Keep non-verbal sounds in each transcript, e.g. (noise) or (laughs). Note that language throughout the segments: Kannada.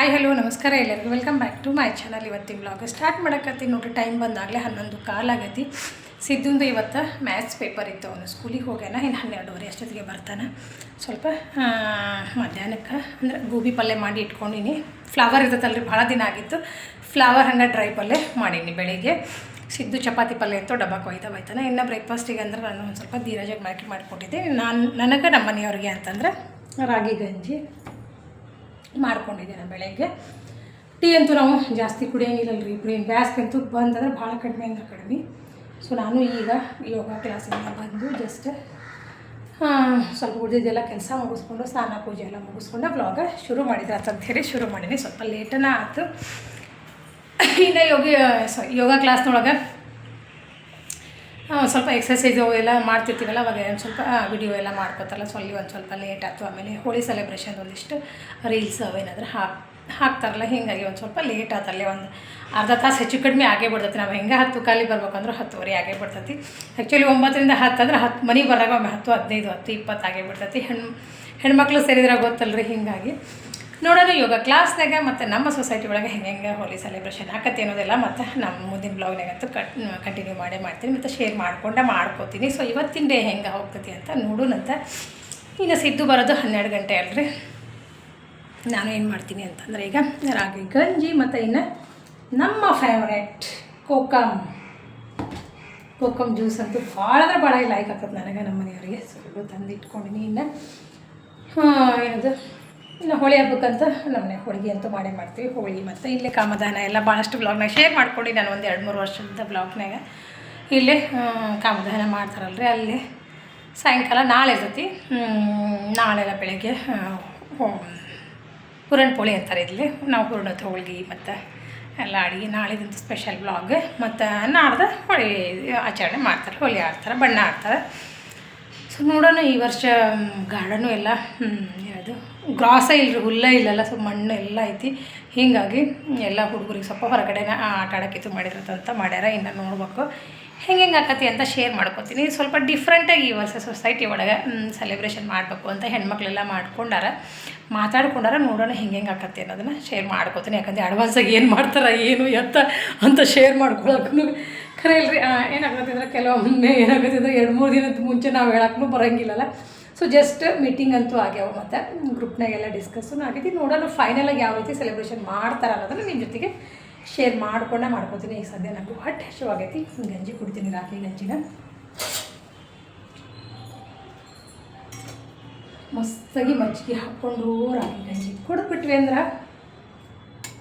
ಹಾಯ್, ಹಲೋ, ನಮಸ್ಕಾರ ಎಲ್ಲರಿಗೂ. Welcome back to my channel ಇವತ್ತಿನ ಬ್ಲಾಗ್ ಸ್ಟಾರ್ಟ್ ಮಾಡೋಕತ್ತಿ. ನೋಡಿರಿ ಟೈಮ್ ಬಂದಾಗಲೇ ಹನ್ನೊಂದು ಆಗೈತಿ. ಸಿದ್ದುಂದು ಇವತ್ತು ಮ್ಯಾಥ್ಸ್ ಪೇಪರ್ ಇತ್ತು. ಅವನು ಸ್ಕೂಲಿಗೆ ಹೋಗ್ಯಾನ. ಇನ್ನು ಹನ್ನೆರಡುವರೆ ಅಷ್ಟೊತ್ತಿಗೆ ಬರ್ತಾನೆ. ಸ್ವಲ್ಪ ಮಧ್ಯಾಹ್ನಕ್ಕೆ, ಅಂದರೆ ಗೋಬಿ ಪಲ್ಯ ಮಾಡಿ ಇಟ್ಕೊಂಡಿನಿ. ಫ್ಲವರ್ ಇರ್ತೈತಲ್ರಿ, ಭಾಳ ದಿನ ಆಗಿತ್ತು. ಫ್ಲವರ್ ಹಂಗೆ ಡ್ರೈ ಪಲ್ಯ ಮಾಡೀನಿ ಬೆಳಿಗ್ಗೆ. ಸಿದ್ದು ಚಪಾತಿ ಪಲ್ಯ ಇತ್ತು ಡಬ್ಬಕ್ಕೆ ಒಯ್ತಾ ಹೋಯ್ತಾನೆ. ಇನ್ನು ಬ್ರೇಕ್ಫಾಸ್ಟಿಗೆ ಅಂದ್ರೆ ನಾನು ಒಂದು ಸ್ವಲ್ಪ ಧೀರಜಾಗಿ ಮ್ಯಾಟ್ರಿ ಮಾಡಿಕೊಟ್ಟಿದ್ದೆ. ನಾನು, ನನಗೆ ನಮ್ಮ ಮನೆಯವ್ರಿಗೆ ಅಂತಂದ್ರೆ ರಾಗಿ ಗಂಜಿ. ಮಾಡ್ಕೊಂಡಿದ್ದೀನಿ ಬೆಳಗ್ಗೆ. ಟೀ ಅಂತೂ ನಾವು ಜಾಸ್ತಿ ಕುಡಿಯೋಂಗಿಲ್ಲಲ್ಲ ರೀ ಕುಡಿಯೋ ಬ್ಯಾಸ್ಗೆ ಅಂತೂ ಬಂದಂದ್ರೆ ಭಾಳ ಕಡಿಮೆ ಅಂದ್ರೆ ಕಡಿಮೆ. ಸೊ ನಾನು ಈಗ ಯೋಗ ಕ್ಲಾಸಿಂದ ಬಂದು ಜಸ್ಟ್ ಸ್ವಲ್ಪ ಉಳಿದಿದ್ದೆಲ್ಲ ಕೆಲಸ ಮುಗಿಸ್ಕೊಂಡು, ಸ್ನಾನ ಪೂಜೆ ಎಲ್ಲ ಮುಗಿಸ್ಕೊಂಡು ಬ್ಲಾಗ ಶುರು ಮಾಡಿದ್ರೆ ಅಂತ ಹೇಳಿ ಶುರು ಮಾಡೀನಿ. ಸ್ವಲ್ಪ ಲೇಟನ ಆಯ್ತು ಇನ್ನು ಯೋಗ ಸಾರಿ ಯೋಗ ಕ್ಲಾಸ್ನೊಳಗೆ ಸ್ವಲ್ಪ ಎಕ್ಸಸೈಸು ಎಲ್ಲ ಮಾಡ್ತಿರ್ತೀವಲ್ಲ, ಅವಾಗ ಒಂದು ಸ್ವಲ್ಪ ವಿಡಿಯೋ ಎಲ್ಲ ಮಾಡ್ಕೋತಾರಲ್ಲ ಸೊ ಅಲ್ಲಿ ಒಂದು ಸ್ವಲ್ಪ ಲೇಟ್ ಆಯ್ತು, ಆಮೇಲೆ ಹೋಳಿ ಸೆಲೆಬ್ರೇಷನ್ ಒಂದಿಷ್ಟು ರೀಲ್ಸ್ ಅವೇನಾದ್ರೆ ಹಾಕಿ, ಹಾಕ್ತಾರಲ್ಲ, ಹಿಂಗಾಗಿ ಒಂದು ಸ್ವಲ್ಪ ಲೇಟ್ ಆತಲ್ಲೇ ಒಂದು ಅರ್ಧ ತಾಸು ಹೆಚ್ಚು ಕಡಿಮೆ ಆಗೇ ಬಿಡ್ತೈತಿ. ನಾವು ಹೆಂಗೆ ಹತ್ತು ಕಾಲಿ ಬರ್ಬೇಕಂದ್ರೆ ಹತ್ತುವರೆ ಆಗೇ ಬಿಡ್ತೈತಿ. ಆ್ಯಕ್ಚುಲಿ ಒಂಬತ್ತರಿಂದ ಹತ್ತು ಅಂದ್ರೆ ಹತ್ತು ಮನೆಗೆ ಬರಾಗ ಒಮ್ಮೆ ಹತ್ತು, ಹದಿನೈದು, ಹತ್ತು, ಇಪ್ಪತ್ತು ಆಗೇ ಬಿಡ್ತೈತಿ. ಹೆಣ್ಣು ಹೆಣ್ಮಕ್ಳು ಸೇರಿದ್ರೆ ಗೊತ್ತಲ್ರಿ, ಹೀಗಾಗಿ. ನೋಡೋಣ ಯೋಗ ಕ್ಲಾಸ್ನಾಗ ಮತ್ತು ನಮ್ಮ ಸೊಸೈಟಿ ಒಳಗೆ ಹೆಂಗೆ ಹೆಂಗೆ ಹೋಲಿ ಸೆಲೆಬ್ರೇಷನ್ ಆಕತ್ತೆ ಅನ್ನೋದೆಲ್ಲ ಮತ್ತು ನಮ್ಮ ಮುಂದಿನ ಬ್ಲಾಗ್ನಾಗಂತೂ ಕಟ್ ಕಂಟಿನ್ಯೂ ಮಾಡೇ ಮಾಡ್ತೀನಿ, ಮತ್ತು ಶೇರ್ ಮಾಡ್ಕೊಂಡೆ ಮಾಡ್ಕೋತೀನಿ. ಸೊ ಇವತ್ತಿನ ಡೇ ಹೆಂಗೆ ಹೋಗ್ತೈತಿ ಅಂತ ನೋಡೋಣಂತ ಇನ್ನು ಸಿದ್ದು ಬರೋದು ಹನ್ನೆರಡು ಗಂಟೆ ಅಲ್ರಿ. ನಾನು ಏನು ಮಾಡ್ತೀನಿ ಅಂತಂದರೆ ಈಗ ರಾಗಿ ಗಂಜಿ ಮತ್ತು ಇನ್ನು ನಮ್ಮ ಫೇವ್ರೆಟ್ ಕೋಕಮ್ ಕೋಕಮ್ ಜ್ಯೂಸ್ ಅಂತೂ ಭಾಳ ಅಂದ್ರೆ ಭಾಳ ಲೈಕ್ ಆಗ್ತದೆ ನನಗೆ ನಮ್ಮ ಮನೆಯವರಿಗೆ ಸ್ವಲ್ಪ ತಂದು ಇಟ್ಕೊಂಡಿನಿ ಇನ್ನು ಏನದು? ಇನ್ನು ಹೋಳಿ ಹಬ್ಬಕ್ಕಂತ ನಮ್ಮನೆ ಹೋಳಿಗೆ ಅಂತೂ ಮಾಡೇ ಮಾಡ್ತೀವಿ. ಹೋಳಿ ಮತ್ತು ಇಲ್ಲೇ ಕಾಮದಾನ ಎಲ್ಲ ಭಾಳಷ್ಟು ಬ್ಲಾಗ್ನಾಗ ಶೇರ್ ಮಾಡ್ಕೊಂಡು ನಾನು ಒಂದು ಎರಡು ಮೂರು ವರ್ಷದ ಬ್ಲಾಗ್ನಾಗ ಇಲ್ಲೇ ಕಾಮದಾನ ಮಾಡ್ತಾರಲ್ರಿ ಅಲ್ಲಿ. ಸಾಯಂಕಾಲ ನಾಳೆ ಇರ್ತೈತಿ ನಾಳೆಲ್ಲ ಬೆಳಗ್ಗೆ ಆ, ಪೋಳಿ ಅಂತಾರೆ ಇಲ್ಲಿ ನಾವು ಪೂರ್ಣದ ಹೋಳಿಗೆ ಮತ್ತು ಎಲ್ಲ ಅಡುಗೆ ನಾಳೆದಂತ ಸ್ಪೆಷಲ್ ಬ್ಲಾಗ್ ಮತ್ತು ನಾಡ್ದು ಹೋಳಿ ಆಚರಣೆ ಮಾಡ್ತಾರೆ. ಹೋಳಿ ಆಡ್ತಾರೆ ಬಣ್ಣ ಆಡ್ತಾರೆ. ಸೊ ನೋಡೋಣ ಈ ವರ್ಷ ಗಾರ್ಡನು ಎಲ್ಲ ಏನದು ಗ್ರಾಸ ಇಲ್ಲರಿ ಹುಲ್ಲ ಇಲ್ಲಲ್ಲ ಸೊ ಮಣ್ಣು ಎಲ್ಲ ಐತಿ. ಹೀಗಾಗಿ ಎಲ್ಲ ಹುಡುಗರಿಗೆ ಸ್ವಲ್ಪ ಹೊರಗಡೆನ ಆಟ ಆಡೋಕ್ಕಿತ್ತು ಮಾಡಿರತ್ತಂತ ಮಾಡ್ಯಾರ, ಇನ್ನು ನೋಡ್ಬೇಕು. ಹೆಂಗೆ ಹೆಂಗೆ ಆಕತಿ ಅಂತ ಶೇರ್ ಮಾಡ್ಕೊತೀನಿ. ಸ್ವಲ್ಪ ಡಿಫ್ರೆಂಟಾಗಿ ಈ ವರ್ಷ ಸೊಸೈಟಿ ಒಳಗೆ ಸೆಲೆಬ್ರೇಷನ್ ಮಾಡಬೇಕು ಅಂತ ಹೆಣ್ಮಕ್ಳೆಲ್ಲ ಮಾಡ್ಕೊಂಡಾರ, ಮಾತಾಡ್ಕೊಂಡಾರ, ನೋಡೋಣ ಹೆಂಗೆ ಹೆಂಗೆ ಆಕತಿ ಅನ್ನೋದನ್ನು ಶೇರ್ ಮಾಡ್ಕೊತೀನಿ. ಯಾಕಂದರೆ ಅಡ್ವಾನ್ಸಾಗಿ ಏನು ಮಾಡ್ತಾರೆ, ಏನು ಎತ್ತ ಅಂತ ಶೇರ್ ಮಾಡ್ಕೊಳಕ್ಕೂ ಖರೆ ಇಲ್ರಿ ರೀ ಅಂದ್ರೆ ಕೆಲವೊಮ್ಮೆ ಏನಾಗತ್ತಿದ್ರೆ ಎರಡು ಮೂರು ದಿನದ ಮುಂಚೆ ನಾವು ಹೇಳಕ್ಕೂ ಬರೋಂಗಿಲ್ಲಲ್ಲ. ಸೊ ಜಸ್ಟ್ ಮೀಟಿಂಗ್ ಅಂತೂ ಆಗ್ಯಾವ ಮತ್ತು. ಗ್ರೂಪ್ನಾಗೆಲ್ಲ ಡಿಸ್ಕಸ್ಸೂ ಆಗೈತಿ. ನೋಡೋಣ ಫೈನಲಾಗಿ ಯಾವ ರೀತಿ ಸೆಲೆಬ್ರೇಷನ್ ಮಾಡ್ತಾರೆ ಅನ್ನೋದನ್ನು ನಿಮ್ಮ ಜೊತೆಗೆ ಶೇರ್ ಮಾಡ್ಕೊಂಡೇ ಮಾಡ್ಕೊತೀನಿ. ಈಗ ಸದ್ಯ ನನಗೂ ಹೊಟ್ಟೆ ಹಸಿವಾಗೈತಿ ಗಂಜಿ ಕೊಡ್ತೀನಿ ರಾತ್ರಿ ಗಂಜಿನ. ಮಸ್ತಾಗಿ ಮಜ್ಜಿಗೆ ಹಾಕ್ಕೊಂಡು ರಾಗಿ ಗಂಜಿ ಕೊಡ್ಬಿಟ್ವಿ ಅಂದ್ರೆ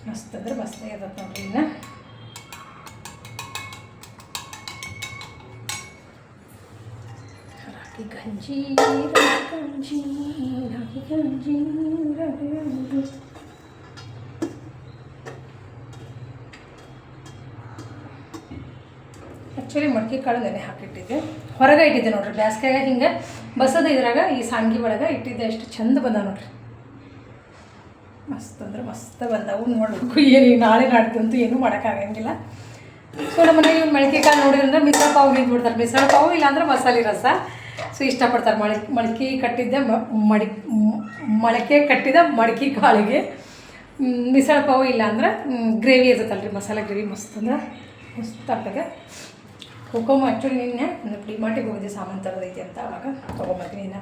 ಮಸ್ತ್ ಅಂದ್ರೆ ಮಸ್ತ್ ಇರತ್ತೆ ನೋಡ್ರಿ ಇನ್ನು ರಾಗಿ ಗಂಜಿ ರಾಗಿ ಗಂಜಿ ರಾಗಿ ಗಂಜಿ ರಾಗಿ ಗಂಜಿ ಆ್ಯಕ್ಚುಲಿ ಮಡ್ಕೆ ಕಾಳು ನೆನೆ ಹಾಕಿಟ್ಟಿದ್ದೆ. ಹೊರಗೆ ಇಟ್ಟಿದ್ದೆ ನೋಡ್ರಿ, ಬ್ಯಾಸ್ಗ್ಯಾಗ ಹಿಂಗೆ ಬಸದ ಇದ್ರಾಗ ಈ ಸಾಂಗಿ ಒಳಗೆ ಇಟ್ಟಿದ್ದೆ, ಎಷ್ಟು ಚಂದ ಬಂದ ನೋಡ್ರಿ. ಮಸ್ತ್ ಅಂದ್ರೆ ಮಸ್ತ್ ಬಂದವು ನೋಡಬೇಕು, ಏನು ನಾಳೆ ನಾಡ್ದಂತೂ ಏನೂ ಮಾಡೋಕ್ಕಾಗಂಗಿಲ್ಲ ಸೊ, ನಮ್ಮ ಮನೆಗೆ ಮೊಳಕೆ ಕಾಳು ನೋಡಿದ್ರೆ ಮಿಶ್ರ ಪಾವು ಬಿಡ್ತಾರೆ. ಮಿಶ್ರ ಪಾವು ಇಲ್ಲಾಂದ್ರೆ ಮಸಾಲೆ ರಸ. ಸೊ ಇಷ್ಟಪಡ್ತಾರೆ ಮಳೆ ಮೊಳಕೆ ಕಟ್ಟಿದ್ದ ಮಡಿ ಮೊಳಕೆ ಕಟ್ಟಿದ ಮಡಕೆ ಕಾಳಿಗೆ. ಮಿಸಳ ಪಾವು ಇಲ್ಲಾಂದ್ರೆ ಗ್ರೇವಿ ಇರ್ತೈತಲ್ರಿ ಮಸಾಲೆ ಗ್ರೇವಿ ಮಸ್ತ್ ಅಂದ್ರೆ ಮಸ್ತ್ ಆಗ್ತದೆ. ಕೋಕೋಮ್ ಆ್ಯಕ್ಚುಲಿ ನಿನ್ನೆ ಒಂದು ಡಿಮಾರ್ಟಿಗೆ ಹೋಗಿದ್ದೆ, ಸಾಮಾನು ತರೋದೈತಿ ಅಂತ ಅವಾಗ ತೊಗೊಂಬರ್ತೀನಿ ಇನ್ನು.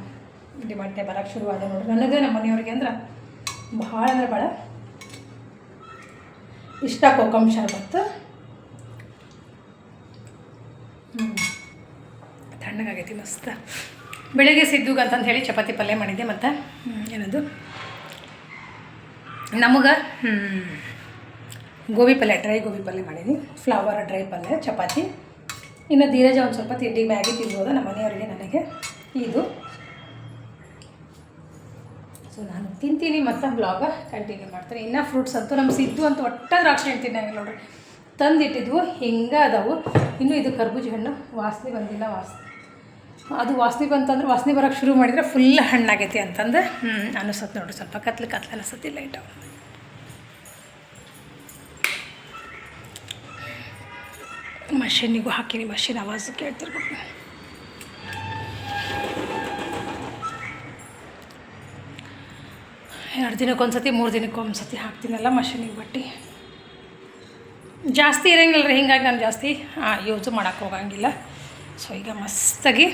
ಡಿಮಾರ್ಟ್ಗೆ ಬರೋಕ್ಕೆ ಶುರು ಆದ ನೋಡ್ರಿ. ನನಗೆ ನಮ್ಮ ಮನೆಯವ್ರಿಗೆ ಅಂದ್ರೆ ಭಾಳ ಅಂದ್ರೆ ಭಾಳ ಇಷ್ಟ ಕೋಕಮ್ ಶರ್ಬತ್ತು. ಹ್ಮ್. ತಣ್ಣಗಾಗೈತಿ, ಮಸ್ತ. ಬೆಳಿಗ್ಗೆ ಸಿದ್ದುಗ ಅಂತಂದು ಹೇಳಿ ಚಪಾತಿ ಪಲ್ಯ ಮಾಡಿದ್ದೆ ಮತ್ತು ಏನದು? ನಮಗೆ ಗೋಬಿ ಪಲ್ಯ, ಡ್ರೈ ಗೋಬಿ ಪಲ್ಯ ಮಾಡೀನಿ ಫ್ಲವರ್, ಡ್ರೈ ಪಲ್ಯ, ಚಪಾತಿ. ಇನ್ನು ಧೀರಜ ಒಂದು ಸ್ವಲ್ಪ ತಿಂಡಿ ಮ್ಯಾಗಿ ತಿನ್ಬೋದು, ನಮ್ಮ ಮನೆಯವರಿಗೆ ನನಗೆ ಇದು. ಸೊ ನಾನು ತಿಂತೀನಿ ಮತ್ತು ಬ್ಲಾಗ ಕಂಟಿನ್ಯೂ ಮಾಡ್ತೀನಿ. ಇನ್ನು ಫ್ರೂಟ್ಸ್ ಅಂತೂ ನಮ್ಮ ಸಿದ್ದು ಅಂತ ಒಟ್ಟ ದ್ರಾಕ್ಷಿ ಹಣ್ಣು ತಿನ್ನಂಗಿಲ್ಲ ನೋಡ್ರಿ. ತಂದಿಟ್ಟಿದ್ವು, ಹಿಂಗೆ ಅದಾವು. ಇನ್ನು ಇದು ಕರ್ಬೂಜ ಹಣ್ಣು, ವಾಸನೆ ಬಂದಿಲ್ಲ, ವಾಸನೆ. ಅದು ವಾಸನೆ ಬಂತಂದ್ರೆ ವಾಸನೆ ಬರೋಕ್ಕೆ ಶುರು ಮಾಡಿದರೆ ಫುಲ್ ಹಣ್ಣಾಗೈತಿ ಅಂತಂದು ಅನಿಸುತ್ತೆ ನೋಡ್ರಿ. ಸ್ವಲ್ಪ ಕತ್ಲು ಕತ್ಲು ಅನಿಸುತ್ತೆ ಲೈಟ್ ಮಷೀನಿಗೂ ಹಾಕಿನಿ, ಮಷೀನ್ ಆವಾಜ್ ಕೇಳ್ತಿರ್ಬೇಕು. ಎರಡು ದಿನಕ್ಕೊಂದ್ಸತಿ ಮೂರು ದಿನಕ್ಕೆ ಒಂದು ಸತಿ ಹಾಕ್ತೀನಲ್ಲ ಮಷೀನಿಗೆ ಬಟ್ಟೆ. ಜಾಸ್ತಿ ಇರೋಂಗಿಲ್ಲ ರೀ ಹಿಂಗಾಗಿ ನಾನು ಜಾಸ್ತಿ ಯೂಸು ಮಾಡೋಕ್ಕೆ ಹೋಗಂಗಿಲ್ಲ. ಸೊ ಈಗ ಮಸ್ತಾಗಿ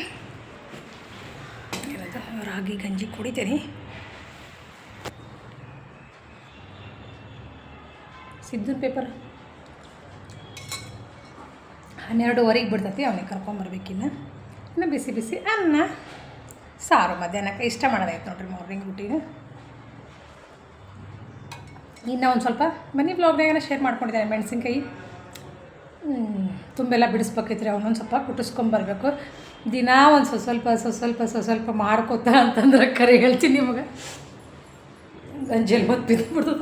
ರಾಗಿ ಗಂಜಿ ಕುಡಿತೀನಿ. ಸಿದ್ದನ ಪೇಪರ್. ಹನ್ನೆರಡುವರೆಗೆ ಬಿಡ್ತೈತಿ, ಅವನಿಗೆ ಕರ್ಕೊಂಬರ್ಬೇಕಿನ್ನು ಇನ್ನು. ಬಿಸಿ ಬಿಸಿ ಅನ್ನ, ಸಾರು ಮಧ್ಯಾಹ್ನಕ್ಕೆ ಇಷ್ಟ ಮಾಡೋದಾಯ್ತು ನೋಡ್ರಿ ಮಾರ್ನಿಂಗ್ ರುಟೀನು ಇನ್ನು ಒಂದು ಸ್ವಲ್ಪ ಬನ್ನಿ ಬ್ಲಾಗ್ನಾಗ ಶೇರ್ ಮಾಡ್ಕೊಂಡಿದ್ದೆ ಮೆಣಸಿನ್ಕಾಯಿ. ತುಂಬೆಲ್ಲ ಬಿಡಿಸ್ಬೇಕೈತ್ರಿ, ಅವನೊಂದು ಸ್ವಲ್ಪ ಕುಟ್ಟಿಸ್ಕೊಂಬರ್ಬೇಕು ದಿನ ಒಂದು ಸ್ವಲ್ಪ ಸ್ವಲ್ಪ ಸ್ವಲ್ಪ ಸ್ವಲ್ಪ ಸ್ವ ಸ್ವಲ್ಪ ಮಾಡ್ಕೋತ ಅಂತಂದ್ರೆ ಕರೆ ಹೇಳ್ತೀನಿ ನಿಮಗೆ. ಗಂಜಲ್ ಮತ್ತೆ ಬಿದ್ದುಬಿಡ್ತದ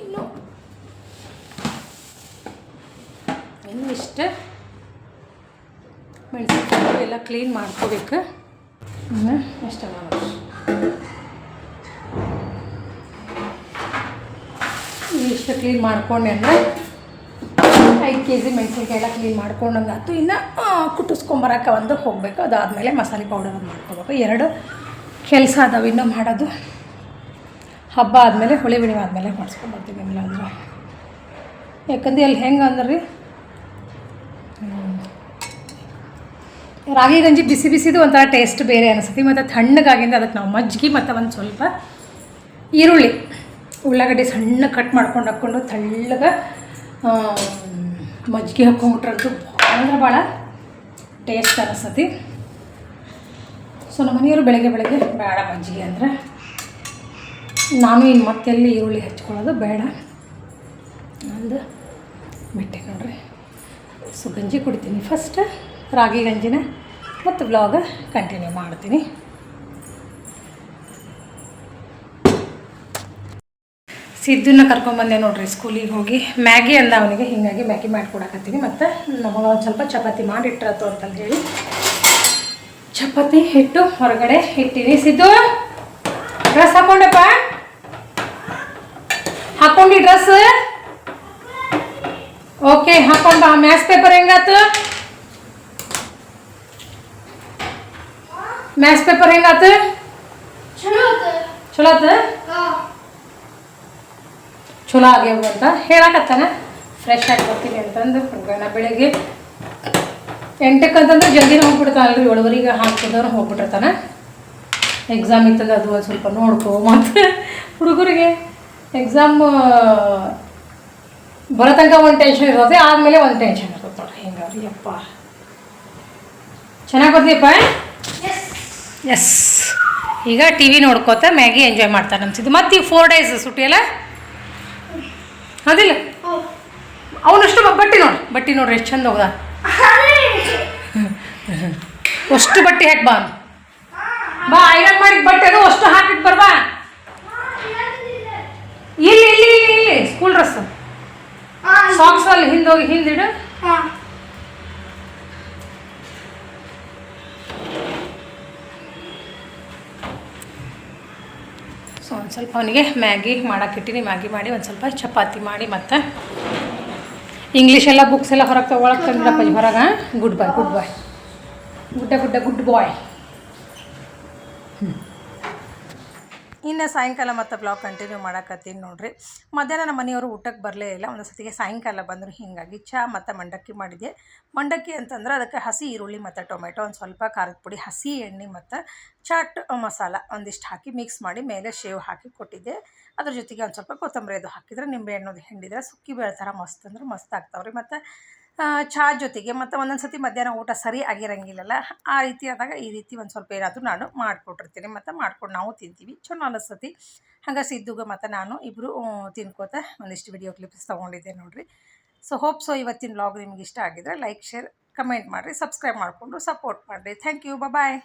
ಇನ್ನು ಇನ್ನು ಇಷ್ಟ. ಮೆಣಸಿನ್ಕಾಯಿ ಎಲ್ಲ ಕ್ಲೀನ್ ಮಾಡ್ಕೋಬೇಕು. ಇಷ್ಟ ಮಾಡೋದು ಇಷ್ಟು ಕ್ಲೀನ್ ಮಾಡ್ಕೊಂಡೆ ಅಂದರೆ ಐದು ಕೆ ಜಿ ಮೆಣಸಿನ್ಕಾಯಿ ಎಲ್ಲ ಕ್ಲೀನ್ ಮಾಡ್ಕೊಂಡಂಗೆ ಆಯ್ತು. ಇನ್ನು ಕುಟ್ಟಿಸ್ಕೊಂಬರಕ್ಕೆ ಒಂದು ಹೋಗಬೇಕು. ಅದಾದಮೇಲೆ ಮಸಾಲೆ ಪೌಡರ್ ಒಂದು ಮಾಡ್ಕೋಬೇಕು. ಎರಡು ಕೆಲಸ ಅದಾವೆ, ಇನ್ನೂ ಮಾಡೋದು. ಹಬ್ಬ ಆದಮೇಲೆ, ಹುಳಿ ಬಿಣಿವೆ ಆದಮೇಲೆ ಮಾಡಿಸ್ಕೊಂಡ್ಬರ್ತೀವಿ ಆಮೇಲೆ ಅಂದ್ರೆ ಯಾಕಂದ್ರೆ ಅಲ್ಲಿ ಹೆಂಗೆ ಅಂದ್ರೆ? ರೀ ರಾಗಿ ಗಂಜಿ ಬಿಸಿ ಬಿಸಿದು ಒಂಥರ ಟೇಸ್ಟ್ ಬೇರೆ ಅನಿಸುತ್ತೆ. ಮತ್ತು ತಣ್ಣಗಾಗಿಂದ ಅದಕ್ಕೆ ನಾವು ಮಜ್ಜಿಗೆ, ಮತ್ತು ಒಂದು ಸ್ವಲ್ಪ ಈರುಳ್ಳಿ. ಉಳ್ಳಾಗಡ್ಡೆ ಸಣ್ಣ ಕಟ್ ಮಾಡ್ಕೊಂಡು ಹಾಕ್ಕೊಂಡು ತೆಳ್ಳಗೆ ಮಜ್ಜಿಗೆ ಹಾಕ್ಕೊಂಬಿಟ್ರಂತೂ ಭಾಳ ಅಂದ್ರೆ ಭಾಳ ಟೇಸ್ಟ್ ಅನಿಸ್ತತಿ. ಸೊ ನಮ್ಮ ಮನೆಯವರು ಬೆಳಗ್ಗೆ ಬೆಳಗ್ಗೆ ಬೇಡ ಮಜ್ಜಿಗೆ ಅಂದರೆ. ನಾನು ಇನ್ನು ಮತ್ತೆಲ್ಲಿ ಈರುಳ್ಳಿ ಹಚ್ಕೊಳ್ಳೋದು ಬೇಡ. ನಂದು ಬಿಟ್ಟೆ ನೋಡ್ರಿ ಸೊ ಗಂಜಿ ಕುಡಿತೀನಿ. ಫಸ್ಟ್ ರಾಗಿ ಗಂಜಿನ ಮತ್ತು ಬ್ಲಾಗ ಕಂಟಿನ್ಯೂ ಮಾಡ್ತೀನಿ. ಸಿದ್ದನ್ನ ಕರ್ಕೊಂಬಂದೆ ನೋಡ್ರಿ ಸ್ಕೂಲಿಗೆ ಹೋಗಿ. ಮ್ಯಾಗಿ ಅಂದ ಅವನಿಗೆ ಹೀಗಾಗಿ ಮ್ಯಾಗಿ ಮಾಡ್ಕೊಡಕತ್ತೀನಿ. ಮತ್ತು ನಮಗೆ ಒಂದು ಸ್ವಲ್ಪ ಚಪಾತಿ ಮಾಡಿಟ್ಟಿರತ್ತು ಅಂತಂದು ಹೇಳಿ. ಚಪಾತಿ ಹಿಟ್ಟು ಹೊರಗಡೆ ಇಟ್ಟಿನಿ. ಸಿದ್ದು ಡ್ರೆಸ್ ಹಾಕೊಂಡಪ್ಪ. ಹಾಕೊಂಡಿ ಡ್ರೆಸ್ ಓಕೆ ಹಾಕೊಂಡ ಮ್ಯಾಥ್ಸ್ ಪೇಪರ್ ಹೆಂಗಾತು? ಮ್ಯಾಥ್ಸ್ ಪೇಪರ್ ಹೆಂಗಾತು? ಚಲೋ ಆತ. ಚಲೋ ಆಗ್ಯಾವ ಅಂತ ಹೇಳಕತ್ತಾನೆ. ಫ್ರೆಶ್ ಆಗಿ ಬರ್ತೀನಿ ಅಂತಂದು ಹುಡುಗನ ಬೆಳಿಗ್ಗೆ. ಎಂಟಕ್ಕೆ ಅಂತಂದ್ರೆ ಜಲ್ದಿನ ಹೋಗ್ಬಿಡ್ತಾನಲ್ರಿ ಒಳವರಿಗೆ ಹಾಕಿದವ್ರು ಹೋಗ್ಬಿಟ್ಟಿರ್ತಾನೆ. ಎಕ್ಸಾಮ್ ಇತ್ತಂದ್ರೆ ಅದು ಒಂದು ಸ್ವಲ್ಪ ನೋಡ್ಕೋ ಮತ್ತು (laughs) ಹುಡುಗರಿಗೆ ಎಕ್ಸಾಮ್ ಬರೋ ತನಕ ಒಂದು ಟೆನ್ಷನ್ ಇರುತ್ತೆ ಆದಮೇಲೆ ಒಂದು ಟೆನ್ಷನ್ ಇರುತ್ತೆ ನೋಡ್ರಿ ಹಿಂಗಾರಿ ಅಪ್ಪ ಚೆನ್ನಾಗಿ ಬರ್ತೀಯಪ್ಪ. ಎಸ್ ಈಗ ಟಿ ವಿ ನೋಡ್ಕೋತ ಮ್ಯಾಗಿ ಎಂಜಾಯ್ ಮಾಡ್ತಾರೆ ಅನ್ಸಿದ್ದು ಮತ್ತು ಈ ಫೋರ್ ಡೇಸ್ ಸುಟಿಯಲ್ಲ ಅದಿಲ್ಲ. ಅವನಷ್ಟು ಬಟ್ಟೆ ನೋಡಿ. ಬಟ್ಟೆ ನೋಡ್ರಿ ಎಷ್ಟು ಚಂದ ಹೋಗ್ದ. ಅಷ್ಟು ಬಟ್ಟೆ ಹಾಕಿ ಬಾ ಬಾ ಐರನ್ ಮಾಡಿದ ಬಟ್ಟೆ ಅದು ಅಷ್ಟು ಹಾಕಿಟ್ಟು ಬರ್ಬಾ. ಇಲ್ಲಿ ಇಲ್ಲಿ ಇಲ್ಲಿ ಸ್ಕೂಲ್ ಡ್ರೆಸ್. ಸಾಕ್ಸ್ ಅಲ್ಲಿ ಹಿಂದೋಗಿ ಹಿಂದಿಡು. ಒಂದು ಸ್ವಲ್ಪ ಅವನಿಗೆ ಮ್ಯಾಗಿ ಮಾಡೋಕ್ಕಿಟ್ಟಿನಿ ಮ್ಯಾಗಿ ಮಾಡಿ ಒಂದು ಸ್ವಲ್ಪ ಚಪಾತಿ ಮಾಡಿ ಮತ್ತು ಇಂಗ್ಲೀಷ್ ಎಲ್ಲ ಬುಕ್ಸ್ ಎಲ್ಲ ಹೊರಗೆ ತೊಗೊಳಕ್ಕೆ ತಂದಿರಪ್ಪ ಹೊರಗೆ. ಗುಡ್ ಬಾಯ್ ಗುಡ್ ಬಾಯ್ ಗುಡ್ಡ ಗುಡ್ಡ ಗುಡ್ ಬಾಯ್ ಇನ್ನು ಸಾಯಂಕಾಲ ಮತ್ತು ಬ್ಲಾಗ್ ಕಂಟಿನ್ಯೂ ಮಾಡಕತ್ತೀನಿ ನೋಡಿರಿ. ಮಧ್ಯಾಹ್ನ ನಮ್ಮ ಮನೆಯವರು ಊಟಕ್ಕೆ ಬರಲೇ ಇಲ್ಲ. ಒಂದು ಸತಿಗೆ ಸಾಯಂಕಾಲ ಬಂದರು ಹೀಗಾಗಿ ಚಹಾ ಮತ್ತು ಮಂಡಕ್ಕಿ ಮಾಡಿದೆ ಮಂಡಕ್ಕಿ ಅಂತಂದ್ರೆ ಅದಕ್ಕೆ ಹಸಿ ಈರುಳ್ಳಿ ಮತ್ತು ಟೊಮೆಟೊ ಒಂದು ಸ್ವಲ್ಪ ಖಾರದ ಪುಡಿ, ಹಸಿ ಎಣ್ಣೆ ಮತ್ತು ಚಾಟ್ ಮಸಾಲ ಒಂದಿಷ್ಟು ಹಾಕಿ ಮಿಕ್ಸ್ ಮಾಡಿ ಮೇಲೆ ಶೇವ್ ಹಾಕಿ ಕೊಟ್ಟಿದ್ದೆ. ಅದ್ರ ಜೊತೆಗೆ ಒಂದು ಸ್ವಲ್ಪ ಕೊತ್ತಂಬರಿ ಅದು ಹಾಕಿದ್ರೆ ನಿಂಬೆ ಹಣ್ಣು ಹಿಂಡಿದ್ರೆ ಸುಕ್ಕಿ ಬೆಳೆ ಥರ ಮಸ್ತ್ ಅಂದ್ರೆ ಮಸ್ತ್ ಆಗ್ತಾವ್ರಿ. ಮತ್ತು ಚಹಾ ಜೊತೆಗೆ ಮತ್ತು ಒಂದೊಂದು ಸತಿ ಮಧ್ಯಾಹ್ನ ಊಟ ಸರಿ ಆಗಿರಂಗಿಲ್ಲಲ್ಲ, ಆ ರೀತಿ ಆದಾಗ ಈ ರೀತಿ ಒಂದು ಸ್ವಲ್ಪ ಏನಾದರೂ ನಾನು ಮಾಡಿಕೊಟ್ಟಿರ್ತೀನಿ. ಮತ್ತು ಮಾಡ್ಕೊಂಡು ನಾವು ತಿಂತೀವಿ. ಚಲೋ ಅನಿಸ್ತತಿ. ಹಂಗೆ ಸಿದ್ದುಗ ಮತ್ತು ನಾನು ಇಬ್ಬರು ತಿನ್ಕೋತ ಒಂದಿಷ್ಟು ವಿಡಿಯೋ ಕ್ಲಿಪ್ಸ್ ತೊಗೊಂಡಿದ್ದೆ ನೋಡಿರಿ. ಸೊ ಹೋಪ್ ಸೊ ಇವತ್ತಿನ ವ್ಲಾಗ್ ನಿಮ್ಗೆ ಇಷ್ಟ ಆಗಿದ್ರೆ ಲೈಕ್ ಶೇರ್ ಕಮೆಂಟ್ ಮಾಡಿರಿ. ಸಬ್ಸ್ಕ್ರೈಬ್ ಮಾಡಿಕೊಂಡು ಸಪೋರ್ಟ್ ಮಾಡಿರಿ. Thank you bye